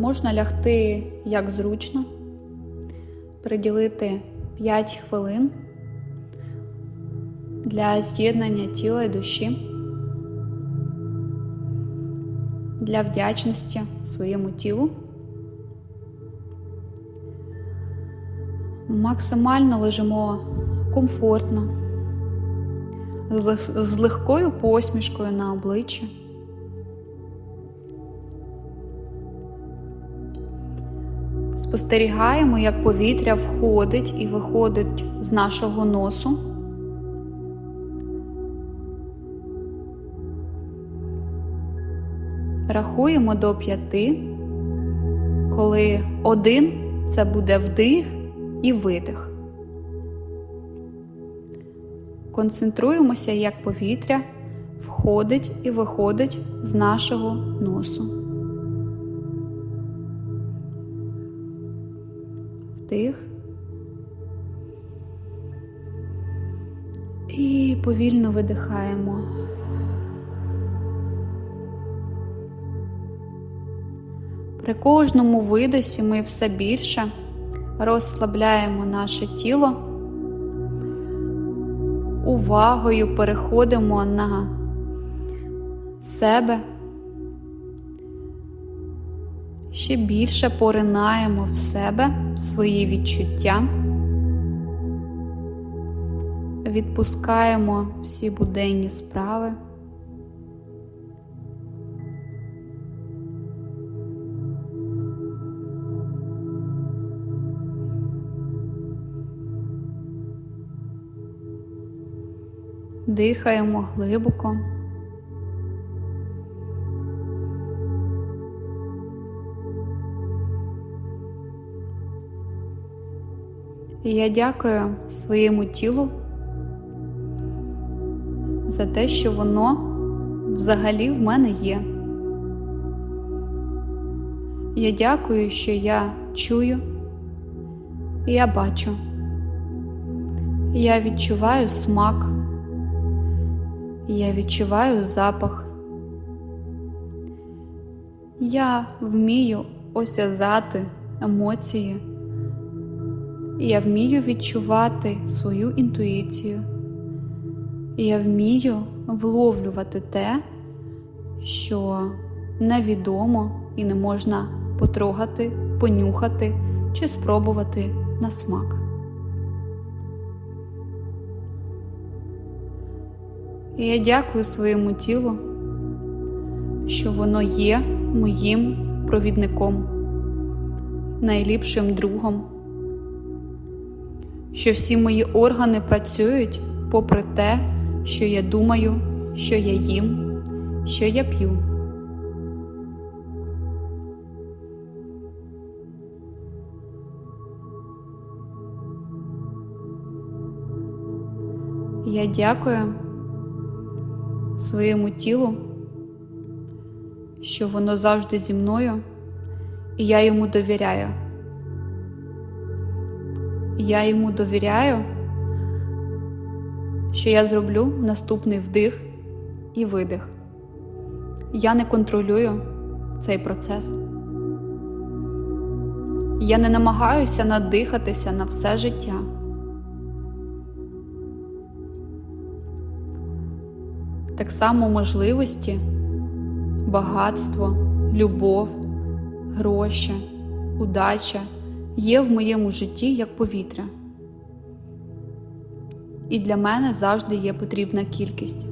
Можна лягти як зручно, приділити 5 хвилин для з'єднання тіла і душі, для вдячності своєму тілу. Максимально лежимо комфортно, з легкою посмішкою на обличчі. Спостерігаємо, як повітря входить і виходить з нашого носу. Рахуємо до п'яти, коли один це буде вдих і видих. Концентруємося, як повітря входить і виходить з нашого носу. Вдих. І повільно видихаємо. При кожному видосі ми все більше розслабляємо наше тіло, увагою переходимо на себе, ще більше поринаємо в себе свої відчуття, відпускаємо всі буденні справи. Дихаємо глибоко. Я дякую своєму тілу за те, що воно взагалі в мене є. Я дякую, що я чую, я бачу. Я відчуваю смак. Я відчуваю запах. Я вмію осязати емоції. Я вмію відчувати свою інтуїцію. Я вмію вловлювати те, що невідомо і не можна потрогати, понюхати чи спробувати на смак. Я дякую своєму тілу, що воно є моїм провідником, найліпшим другом, що всі мої органи працюють попри те, що я думаю, що я їм, що я п'ю. Я дякую своєму тілу, що воно завжди зі мною, і я йому довіряю. Я йому довіряю, що я зроблю наступний вдих і видих. Я не контролюю цей процес. Я не намагаюся надихатися на все життя. Так само можливості, багатство, любов, гроші, удача є в моєму житті як повітря. І для мене завжди є потрібна кількість.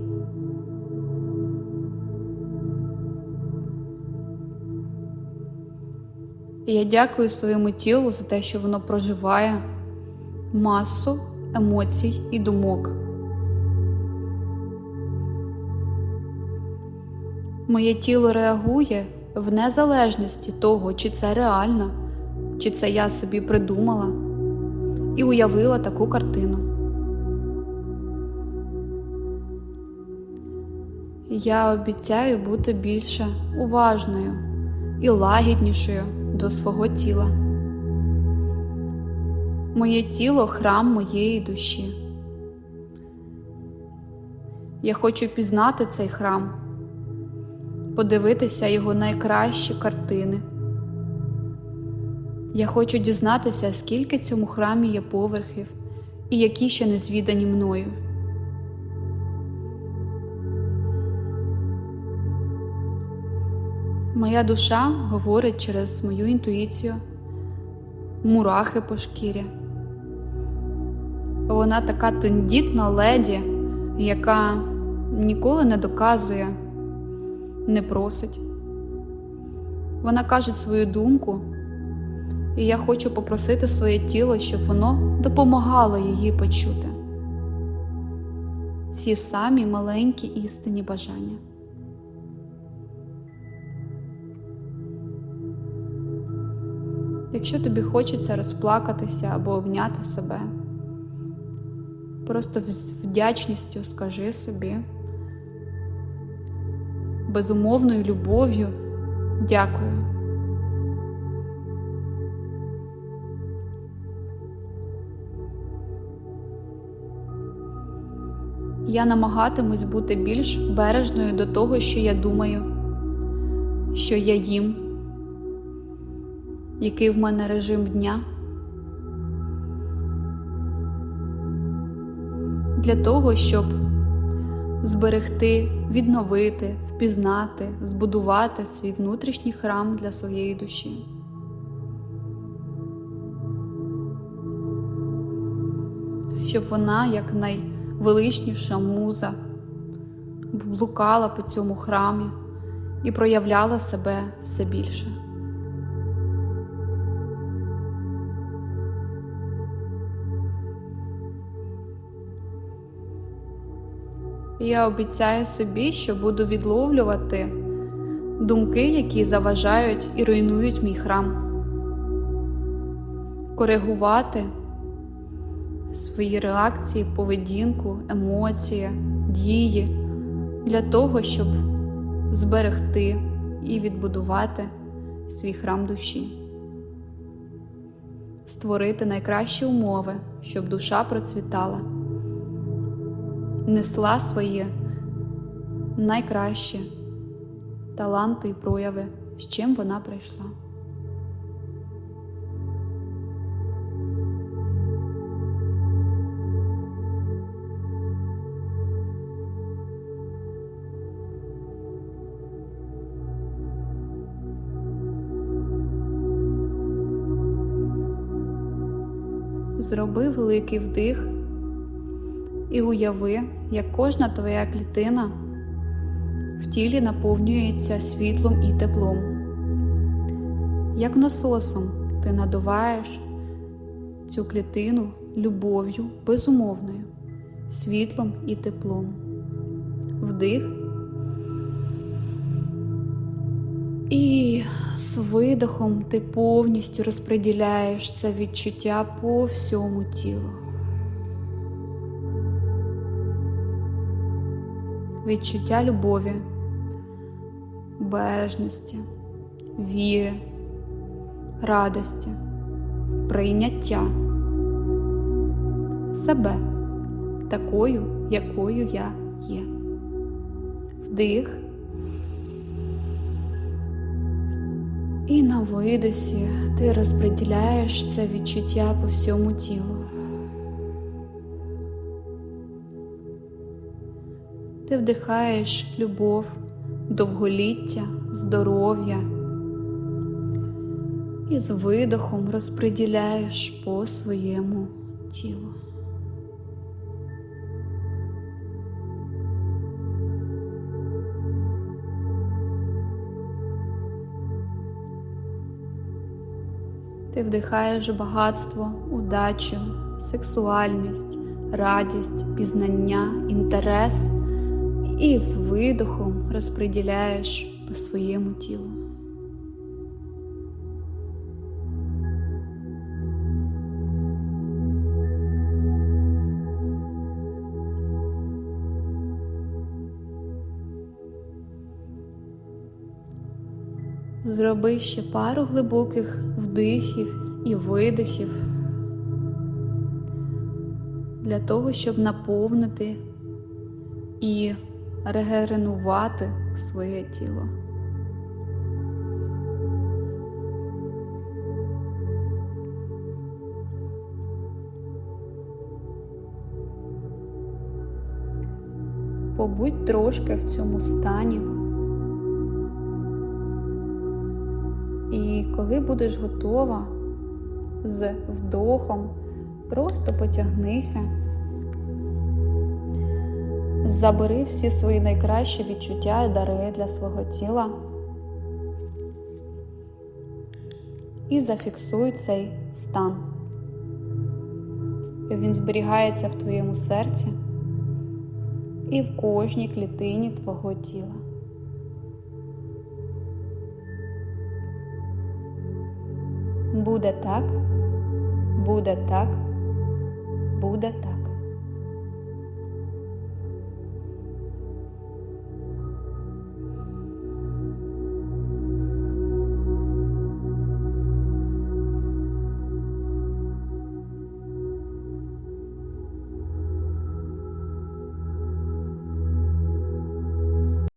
І я дякую своєму тілу за те, що воно проживає масу емоцій і думок. Моє тіло реагує в незалежності того, чи це реально, чи це я собі придумала і уявила таку картину. Я обіцяю бути більше уважною і лагіднішою до свого тіла. Моє тіло храм моєї душі. Я хочу пізнати цей храм, подивитися його найкращі картини, Я хочу дізнатися, скільки цьому храмі є поверхів і які ще не звідані мною. Моя душа говорить через мою інтуїцію, мурахи по шкірі. Вона така тендітна леді, яка ніколи не доказує, не просить. Вона каже свою думку, і я хочу попросити своє тіло, щоб воно допомагало її почути. Ці самі маленькі істинні бажання. Якщо тобі хочеться розплакатися або обняти себе, просто з вдячністю скажи собі, безумовною любов'ю дякую. Я намагатимусь бути більш бережною до того, що я думаю, що я їм який в мене режим дня. Для того, щоб зберегти, відновити, впізнати, збудувати свій внутрішній храм для своєї душі. Щоб вона, як найвеличніша муза, блукала по цьому храмі і проявляла себе все більше. Я обіцяю собі, що буду відловлювати думки, які заважають і руйнують мій храм, коригувати свої реакції, поведінку, емоції, дії для того, щоб зберегти і відбудувати свій храм душі, створити найкращі умови, щоб душа процвітала несла свої найкращі таланти і прояви, з чим вона прийшла. Зроби великий вдих і уяви, як кожна твоя клітина в тілі наповнюється світлом і теплом. Як насосом ти надуваєш цю клітину любов'ю безумовною, світлом і теплом. Вдих. І з видохом ти повністю розподіляєш це відчуття по всьому тілу. відчуття любові, бережності, віри, радості, прийняття себе такою, якою я є. Вдих. І на видосі ти розподіляєш це відчуття по всьому тілу. ти вдихаєш любов, довголіття, здоров'я і з видохом розподіляєш по своєму тілу. Ти вдихаєш багатство, удачу, сексуальність, радість, пізнання, інтерес і з видохом розподіляєш по своєму тілу. Зроби ще пару глибоких вдихів і видихів для того, щоб наповнити і регенерувати своє тіло. Побудь трошки в цьому стані. Коли будеш готова з вдохом, просто потягнися, забери всі свої найкращі відчуття і дари для свого тіла і зафіксуй цей стан. Він зберігається в твоєму серці і в кожній клітині твого тіла. Буде так, буде так, буде так.